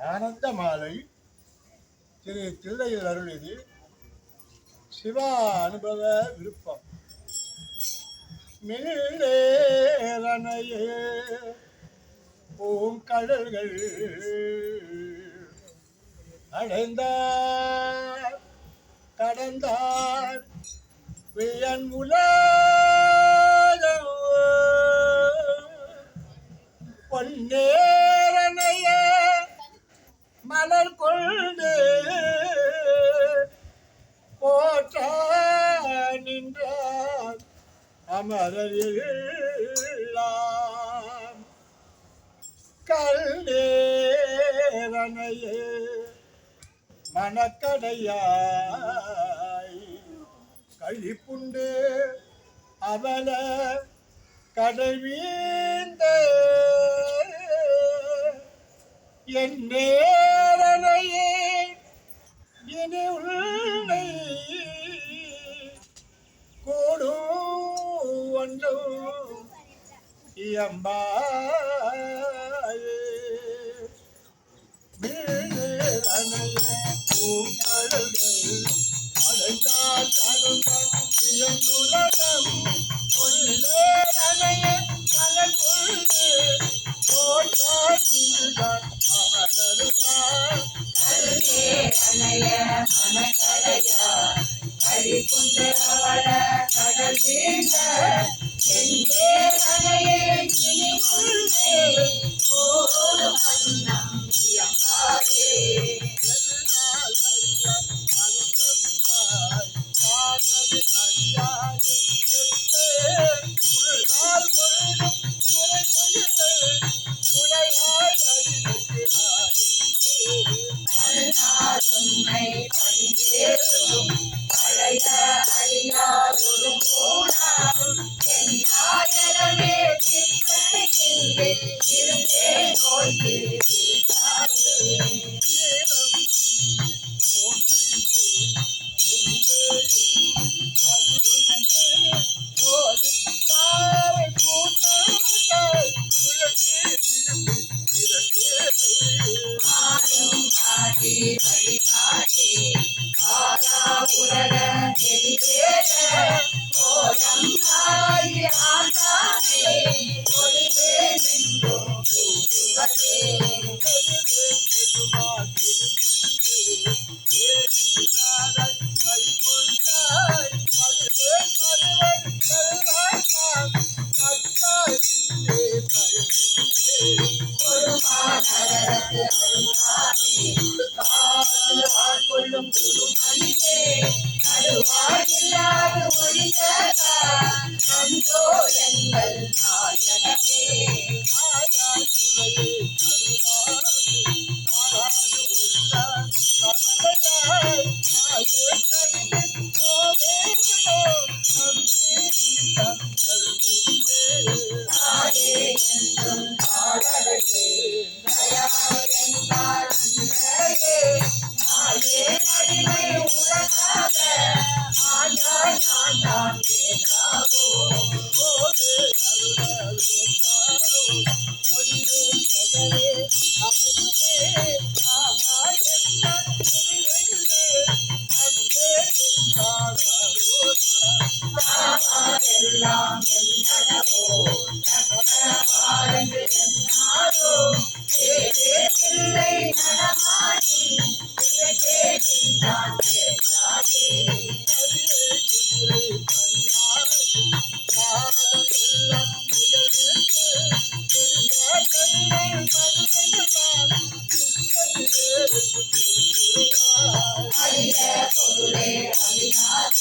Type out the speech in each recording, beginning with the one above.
ஆனந்த மாலை திரு திருடையில் அருளிது சிவா அனுபவ விருப்பம். மின்னேரணையே பூம் கடல்கள் அடைந்தார் கடந்தார் வியன் உலகம் பொன்னேரணையே மலர் கொண்டு போற்ற நின்றார். அமரலாம் கல்லேரணையே மணக்கடையாய் கழிப்புண்டு அவல கடைவீந்த என்னே என் இனி உள்ளை கூடும் ஒன்றும் இயம்பாயே வீழனைய பூங்கடல்கள் அடைந்தால் கருங்கள் கொண்டு அணைய மனக்கடையா கழிப்புண்டு அவள கடல் வழிகாட்டி காரா உலக நெறிவேத என்றும் தாழலே Thank.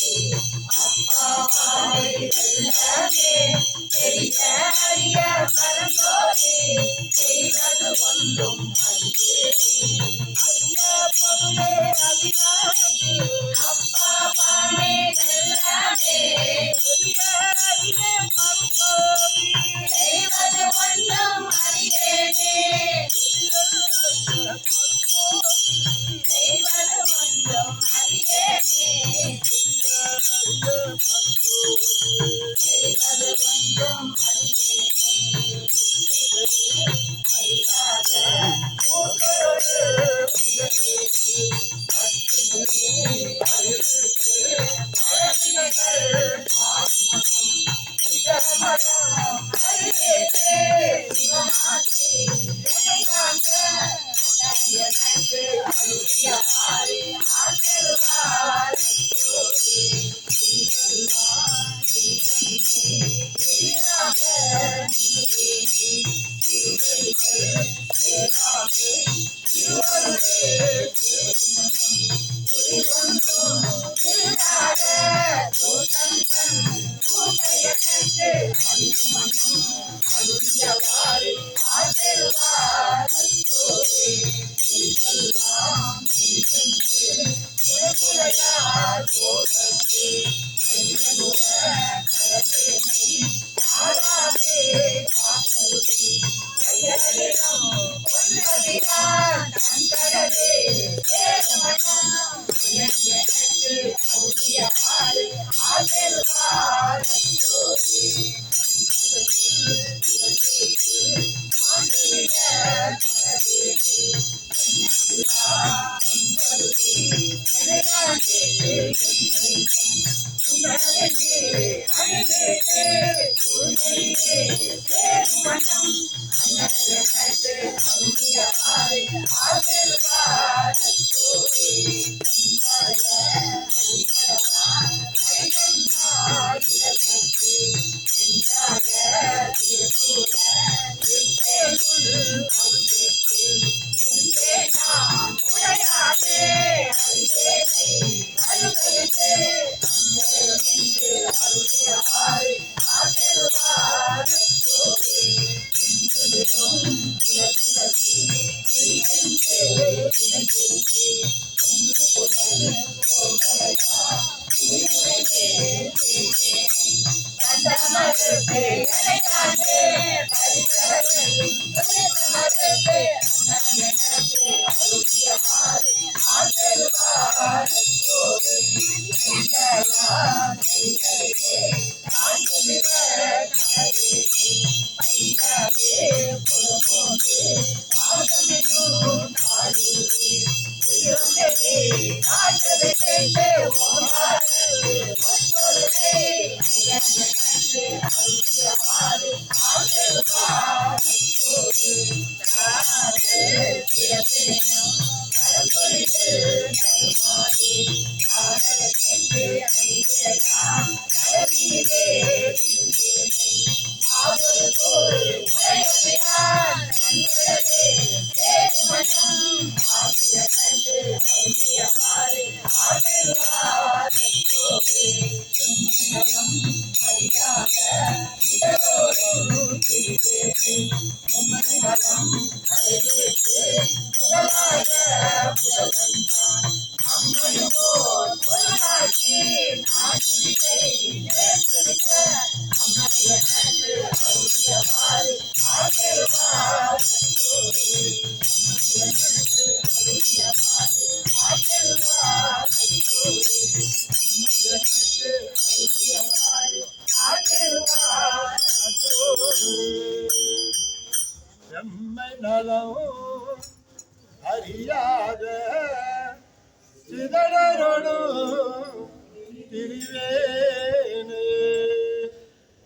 திரிவேனே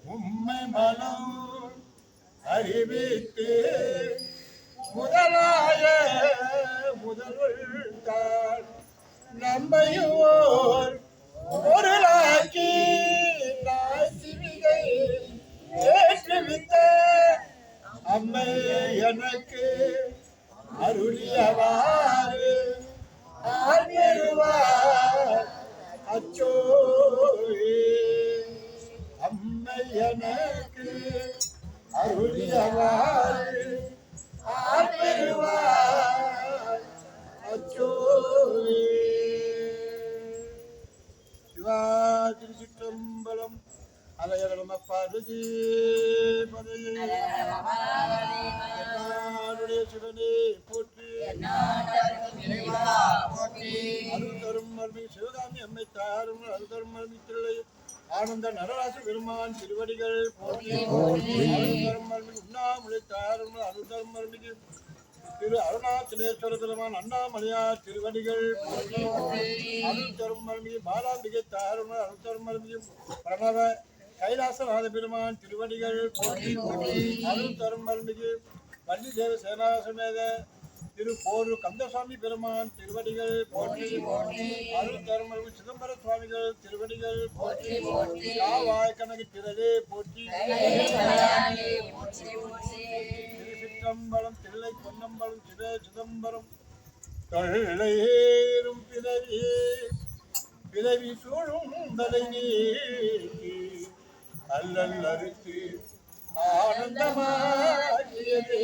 உம்மை மனம் அறிவித்து முதலாய முதல்வள் தான் நம்மையோர் பொருளாக்கி நாசிவிகை ஏற்றுவித்த அம்மை எனக்கு அருளியவாறு ஆழ்வருவார் அச்சோ எனக்கு அருளியவாறு ஆழ்வருவார் அச்சோயே சிவா திருச்சிற்றம்பலம் அலையரம பார்வதி பதையே என்னாடுடைய சிவனே போற்றி. அருள் தரும் சிவகாமி அம்மை தாரும் அருள் தரும் தில்லை ஆனந்த நடராச பெருமான் திருவடிகள் போற்றி. அருள் தரும் அருமை உண்ணாமுலை தாரும் அருள் தரும் அருமைக்கு திரு அருணாச்சலேஸ்வர பெருமான் அண்ணாமலையார் திருவடிகள் போற்றி. அருள் தரும் அருமை பாலாம்பிகை தாரும் அருள் தரும் அருமைக்கு பிரணவ கைலாசநாத பெருமான் திருவடிகள் போற்றி. அருள் தரும் அருமைக்கு வள்ளி தேவ சேனாசமேத திரு போரு கந்தசாமி பெருமான் திருவடிகள் போற்றி அருள் தரும் அருமை சிதம்பர சுவாமிகள் திருவடிகள் போற்றி காவாய் கனகு திரளே போற்றி. திருச்சிற்றம்பலம் தில்லை பொன்னம்பலம் சிவ சிதம்பரம். தொள்ளையேறும் பிறவி பிறவி சூழும் தலை நீக்கி அல்லல் அறுத்து ஆனந்தமாகியதே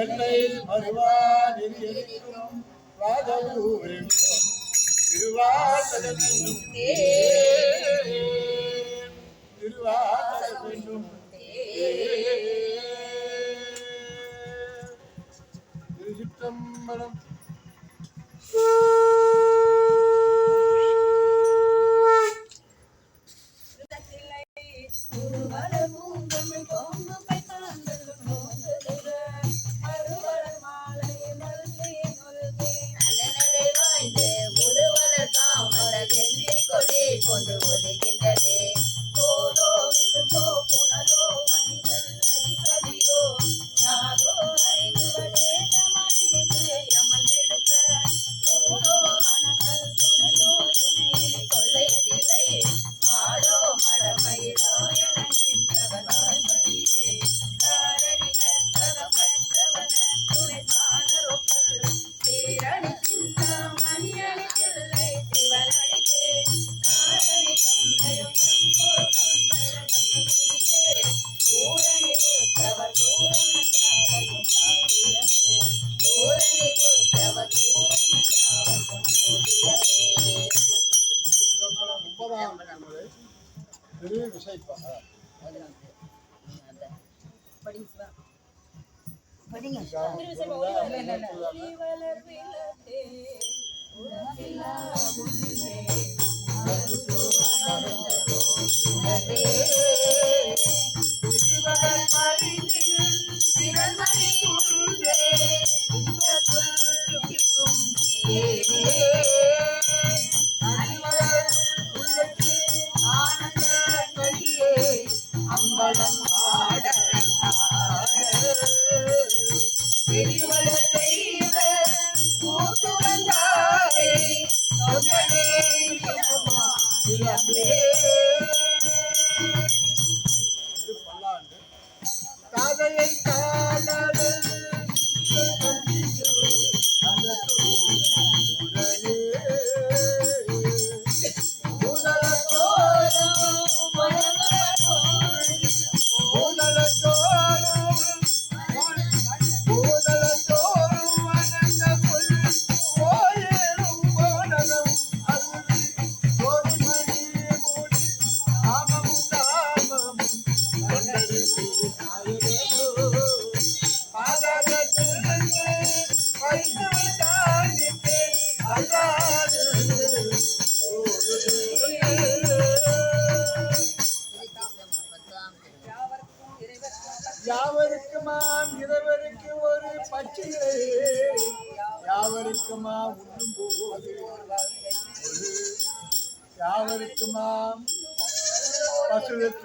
என்னை மறுவானில் இருக்கும் வாதவூரில் திருவாசகம் திருவாசகம் திருச்சிற்றம்பலம்.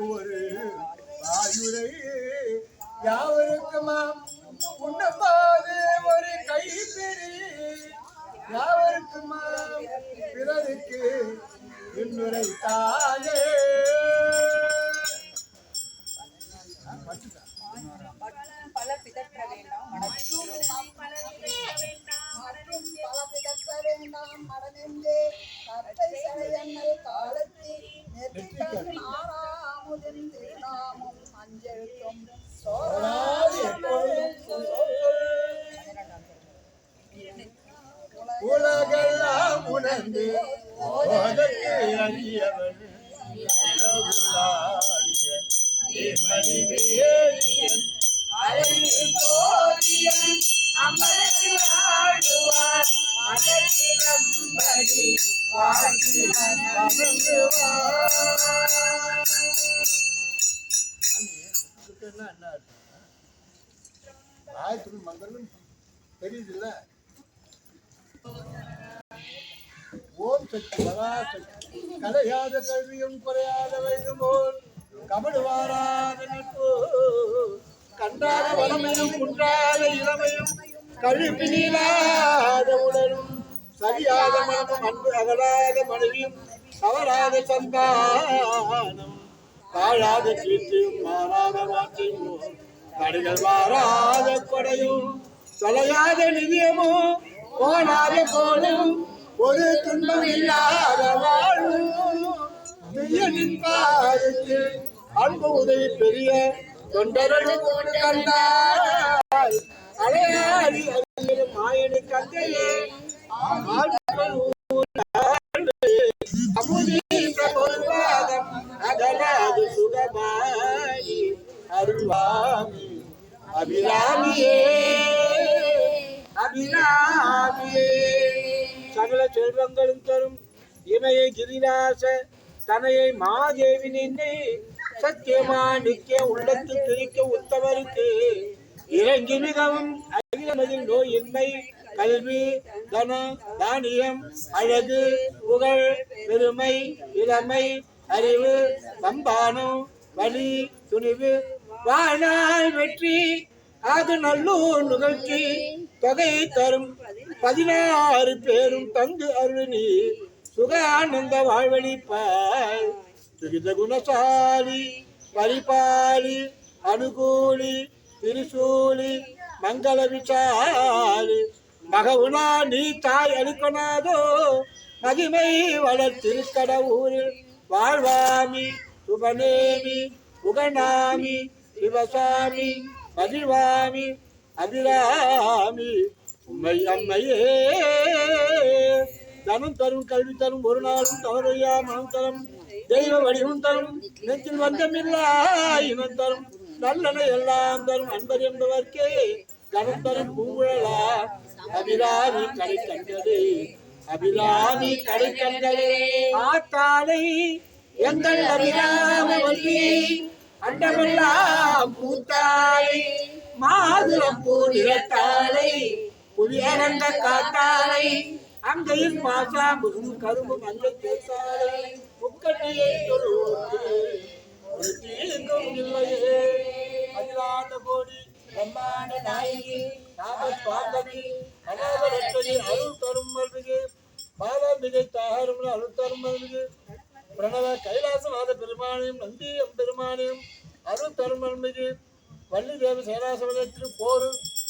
ஒரு ஆயுரை யாவருக்குமாம் உண்ணப்பாது ஒரு கைப்பிடி யாவருக்குமாம் பிறருக்கு இன்னுரை தாயே பல பிதற்ற வேண்டாம் மற்றும் பல பிதற்ற வேண்டாம் மடனென்றே கற்றை சடையண்ணல் காலத்தில் நெற்றிக்கண் modelo inglês. தெரியுதுல்ல? ஓம் சக்தி பராசக்தி கலையாத கல்வியும் குறையாத வைகும் போல் கபடு நட்பு. கண்டாத வளமையும் குன்றாத இளமையும் கழுப்பி நீளாத உடலும் சரியாத மனமும் அன்பு அகலாத மனைவியும் தவறாத சந்தானம். தாழாத கீர்த்தியும் மாறாத மாற்றியும் கடைகள் மாறாத கொடையும் தொலையாத நிதியமும் போனாத போலும் ஒரு துன்பம் இல்லாத வாழும் அன்பு உதவி பெரிய தொண்டர்களும் கண்டாய் அலையாடி அறிஞரும் மாயனி கந்தையே அருள்வாமி அபிராமியே. அபிராமியே. சகல செல்வங்களும் தரும் இமையை கிரிராச தனையை மாதேவி நின்று சத்தியமா நிக்க உள்ளத்தில் திரிக்க உத்தவருக்கு இறங்கி மிகவும் அகிலமதில் நோயின்மை கல்வி தன தானியம் அழகு புகழ் பெருமை இளமை அறிவு சம்பானம் வலி துணிவு வாழ்நாள் வெற்றி அது நல்லூர் நிகழ்ச்சி. தொகை தரும். பதினாறு பேரும் தந்து அருணி சுகானந்த வாழ்வழிப்பாய். துகித குணசாலி பரிபாலி அனுகூலி திருசூலி மங்கள விசாலி. மகவுனா நீ தாய் அனுக்கணாதோ மகிமை வளர் திருக்கடவுரில் வாழ்வாமி சுபநேமி புகழாமி சிவசாமி மகிழ்வாமி அபிராமி உம்மை அம்மையே. தனம் தரும் கல்வி தரும் ஒரு நாளும் தவறையா மனம் தரும். தெய்வ வடிவம் தரும். நெஞ்சில் வந்தமில்லா இனம் தரும். நல்லன எல்லாம் தரும். அன்பர் என்பவர்க்கே தனம் தரும் பூங்குழலா. அபிராமி கடை கண்டது. அபிராமி கடை கண்டது. ஆத்தாலை எங்கள் அபிராம வல்லி அண்டமெல்லாம் பூத்தாலை மாதுளம் பூ நிறத்தாலை புலியரங்க காத்தாலை அங்கையில் பாசாம்பும் கரும்பு மஞ்சள் தேசாலை முக்கண்ணையை தொழுவோர்க்கு இல்லையே. அகிலாண்ட கோடி பிரம்மாண்ட நாயகி நாம பாந்தகி அனாதரத்தகி அருள் தரும் மல்மிகு பாலாம்பிகை தாரும் அருள் தரும் மல்மிகு பிரணவ கைலாசநாத பெருமானையும் நந்தி பெருமானையும் அருள் தரும் மல்மிகு வள்ளி தேவி சேனாசமயத்தில் போர்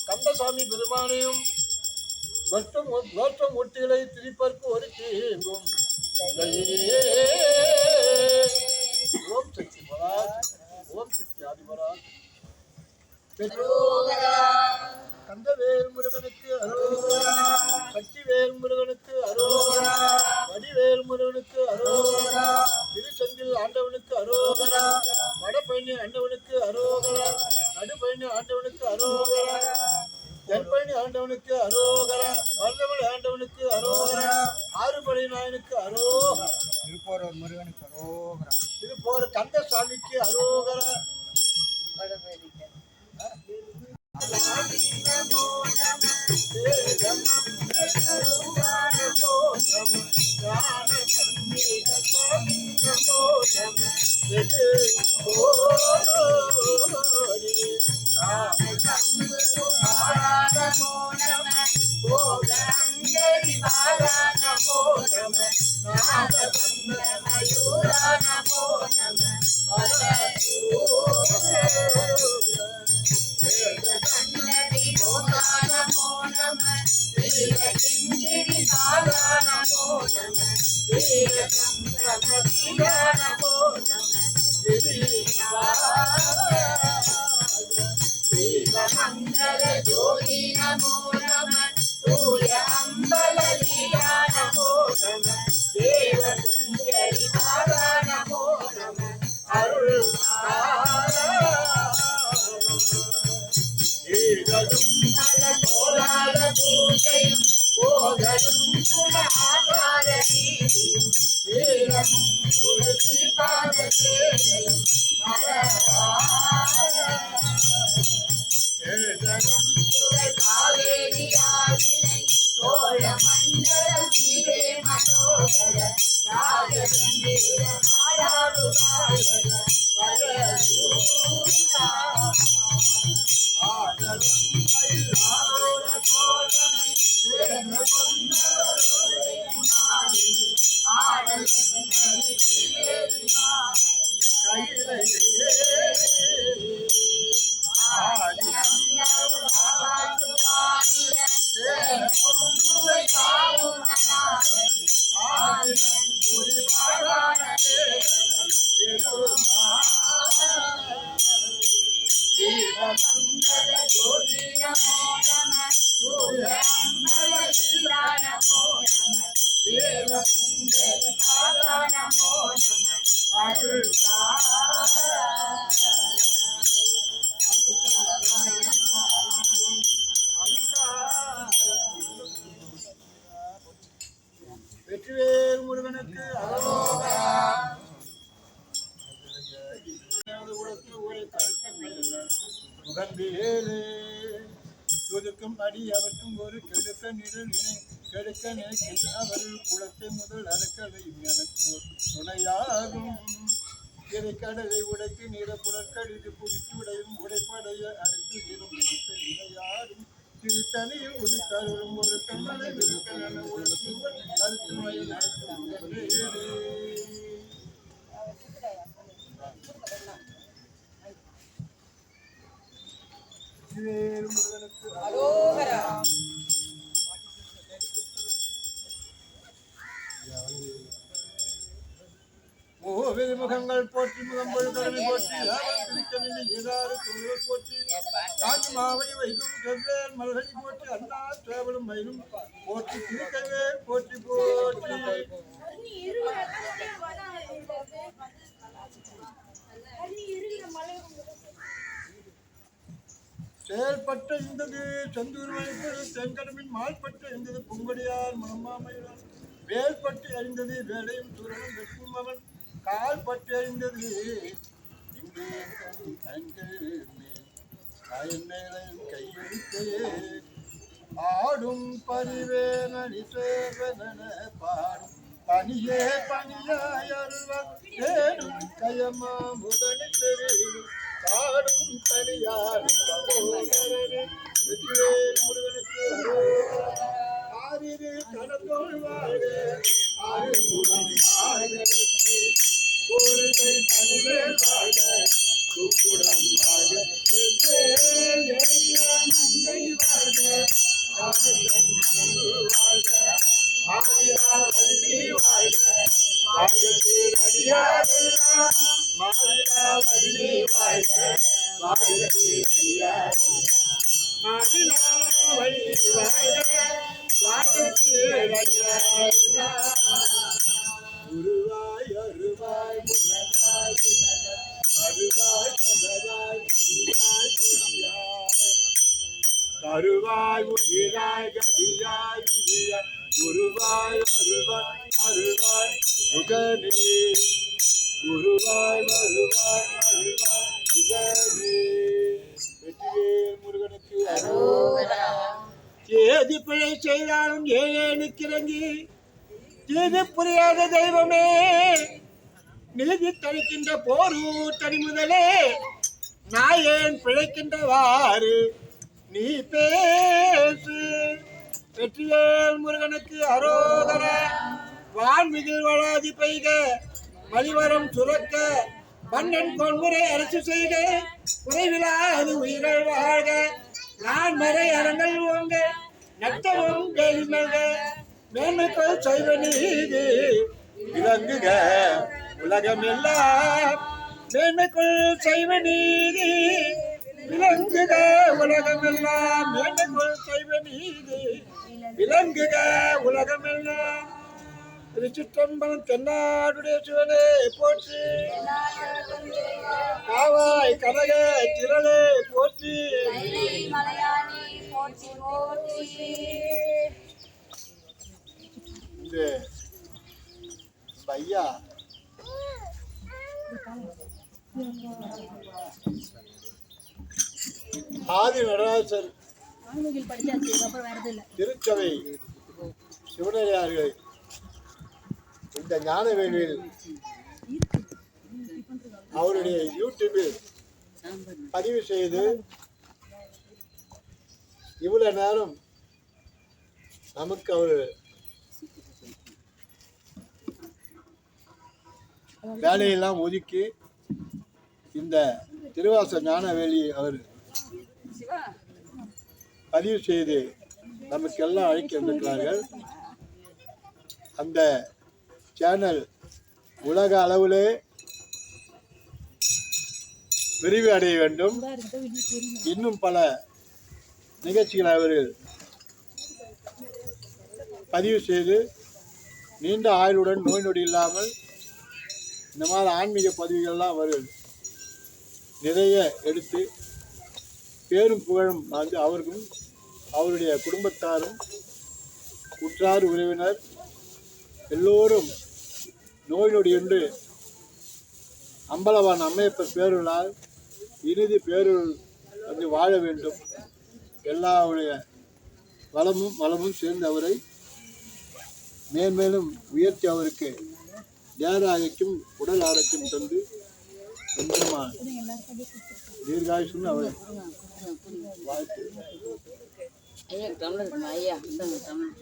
கந்தசாமி பெருமானையும் மற்றும் தோற்றம் ஒட்டிகளை திரிப்பதற்கு ஒரு தீங்கும் ஓம் சக்தி மகாராஜ் ஓம் சக்தி ஆதிபராஜ் கந்தவேல் முருகனுக்கு அரோகரா கட்டிவேல் முருகனுக்கு அரோகரா வடிவேல் முருகனுக்கு அரோகரா திருச்செந்தில் ஆண்டவனுக்கு அரோகரா வடபழனி ஆண்டவனுக்கு அரோகரா நடுபழனி ஆண்டவனுக்கு அரோகரா. தென்பழனி ஆண்டவனுக்கு அரோகரா. மருதமலை ஆண்டவனுக்கு அரோகரா. ஆறுபடை நாயனுக்கு அரோகரா. திருப்போரூர் முருகனுக்கு அரோகரா. திருப்போர் கந்தசாமிக்கு அரோகரா. உயிர்களும் போராட பூஜையும் போதலும் குல ஆகார நீதியும் வீரமும் ஒரு தீபாவளி மர வெற்றிவேல் கடலை உடைத்து நீரப்புடற்கடிது புடித்து உடையும் உடைப்படைய அடுத்து இரும் யாரும் திருத்தணியில் உதித்தருளும் ஒரு கம்மலை விருத்தன உலகு கருத்து மயில் வேறு முருகனுக்கு அரோகரா. முகங்கள் போற்றி முகம்பொழு கருவி போற்றி ஏதாவது போற்றி காஞ்சி மாவடி வைக்கும் செவ்வேல் மலகடி போற்றி அண்ணா சேவலும் மயிலும் போற்றி திருக்கவே போற்றி போற்றி. செயல்பட்ட இந்தது செந்தூர் வழிப்பது செங்கடமின் மால்பட்ட இந்தது புங்கடியார் மனமாமையார் வேல்பட்டு அறிந்தது வேலையும் சூரனும் வெட்கும் அவன். கால் பட்டு இங்கே தன் கண்கள் ஆடும் பரிவேணி சேவன பாடும். பனியே பனியாய் அருள்வார். கயமா முதனி தெரியும் காடும் தனியார் சகோதரனே. முருகனுக்கு அரோகரா. ஆரிரு கணத்தோடு வாழ்க ஆறுபுறம் வாழ்க கோருகை தனிவேல் வாழ்க குக்குடம் வாழ்க மங்கை வாழ்க வாழ்க ஆயிரா வள்ளி வாழ்க வாழ்க சீரடியாரெல்லாம் மாறிலா வள்ளி வாழ்க வாழ்க சீரடியாரெல்லாம் மாறிலா வள்ளி வாழ்க அருவாய் அருவாய் உயிராய் கதியாய் குருவாய் அருவாய் அருவாய் முகனே செய்தாலும் ஏழேனு கிறங்கி தீது புரியாத தெய்வமே. நீதி தளிக்கின்ற போரூர் தனி முதலே நாயேன் பிழைக்கின்றவாறு? நீ பேசு. வெற்றியேல் முருகனுக்கு அரோகர வான்மிகில் வளாதி பெய்க மலிவரம் சுரக்க மன்னன் கொன்முறை அரசு செய்க குறைவிலாது உயிர்கள் வாழ்க நான் மறை அறங்கள் ஓங்க நட்டமும் வேலி நல்க செய்வ நீதி. விளங்குக உலகமெல்லாம் மேன்மைக்குள் செய்வ நீதி. விளங்குக உலகமெல்லாம் மேன்மைக்குள் செய்வ நீதி. விளங்குக உலகமெல்லாம் திருச்சிற்றம்பலம் தென்னாடுடைய சிவனே போற்றி. காவாய் கனக திரளே போற்றி. இந்த ஐயா ஆதி நடராசர் திருச்சபை சிவனடியார்கள் இந்த ஞானவேலியில் அவருடைய யூடியூபில் பதிவு செய்து இவ்வளவு நேரம் நமக்கு அவர் வேலையெல்லாம் ஒதுக்கி இந்த திருவாச ஞானவேலி அவர் பதிவு செய்து நமக்கெல்லாம் அழைக்க வந்திருக்கிறார்கள். அந்த சேனல் உலக அளவிலே விரிவு அடைய வேண்டும். இன்னும் பல நிகழ்ச்சிகளை அவர்கள் பதிவு செய்து நீண்ட ஆயுளுடன் நோய் நொடி இல்லாமல் இந்த மாதிரி ஆன்மீக பதிவுகள்லாம் அவர்கள் நிறைய எடுத்து பேரும் புகழும் வந்து அவருக்கும் அவருடைய குடும்பத்தாரும் உற்றார் உறவினர் எல்லோரும் நோய் நொடியின்றி அம்பலவான் அம்மையப்பர் பேருளால் இறுதி பேருள் வந்து வாழ வேண்டும். எல்லாருடைய வளமும் வளமும் சேர்ந்து அவரை மேன்மேலும் உயர்த்தி அவருக்கு தேர ஆரோக்கியம் உடல் ஆரோக்கியம் தந்து கொஞ்சமா தீர்காயுசுன்னு அவர் வாழ்த்து. ஐயா இருக்குமா? ஐயா டம்ளர்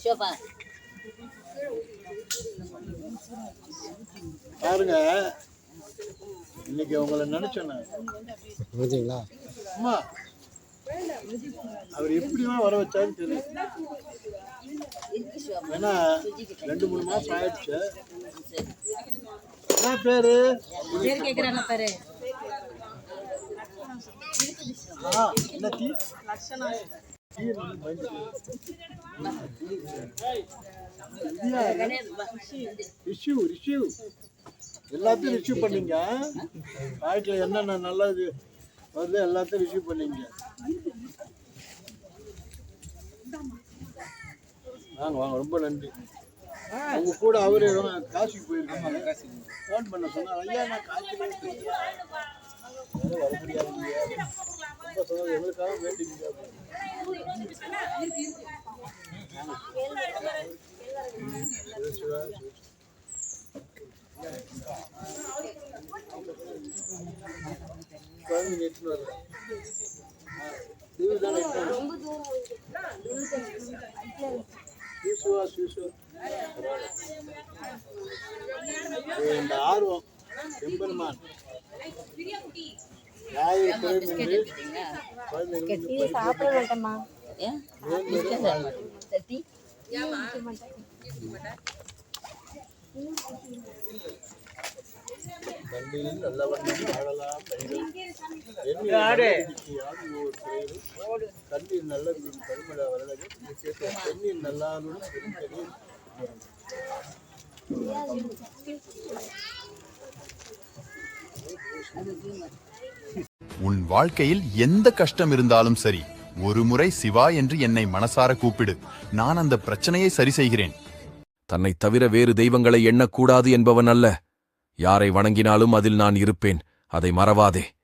ஷோபா பாருங்க இன்னைக்கு உங்களை நினைச்சேன் நான். அம்மா அவர் எப்படிமா வர வச்சாருன்னு ஷோபா ஏன்னா ரெண்டு மூணு மாசம் ஆயிடுச்சு. என்ன பேரு? பேர் கேட்குறாங்க பாரு. ஆ, என்ன கணேஷ் பா. ரிஷிவ் ரிஷிவ் எல்லாத்தையும் ரிசீவ் பண்ணீங்க. வாழ்க்கையில் என்னென்ன நல்லது வந்து எல்லாத்தையும் ரிசீவ் பண்ணீங்க. வாங்க வாங்க ரொம்ப நன்றி. உங்க கூட அவரு காசிக்கு போயிருக்காங்க ஃபோன் பண்ண சொன்னார். ஐயா நான் காசிக்கு வர ரொம்ப சொன்னது எங்களுக்காக வேண்டிங்க சிவா. இந்த ஆர்வம் எம்பெருமான் சாப்பிட மாட்டேம்மா. ஏன்? நல்ல நல்ல வரலகு உன் வாழ்க்கையில் எந்த கஷ்டம் இருந்தாலும் சரி ஒரு முறை சிவா என்று என்னை மனசார கூப்பிடு. நான் அந்த பிரச்சனையை சரி செய்கிறேன். தன்னைத் தவிர வேறு தெய்வங்களை எண்ணக்கூடாது என்பவன் அல்ல. யாரை வணங்கினாலும் அதில் நான் இருப்பேன். அதை மறவாதே.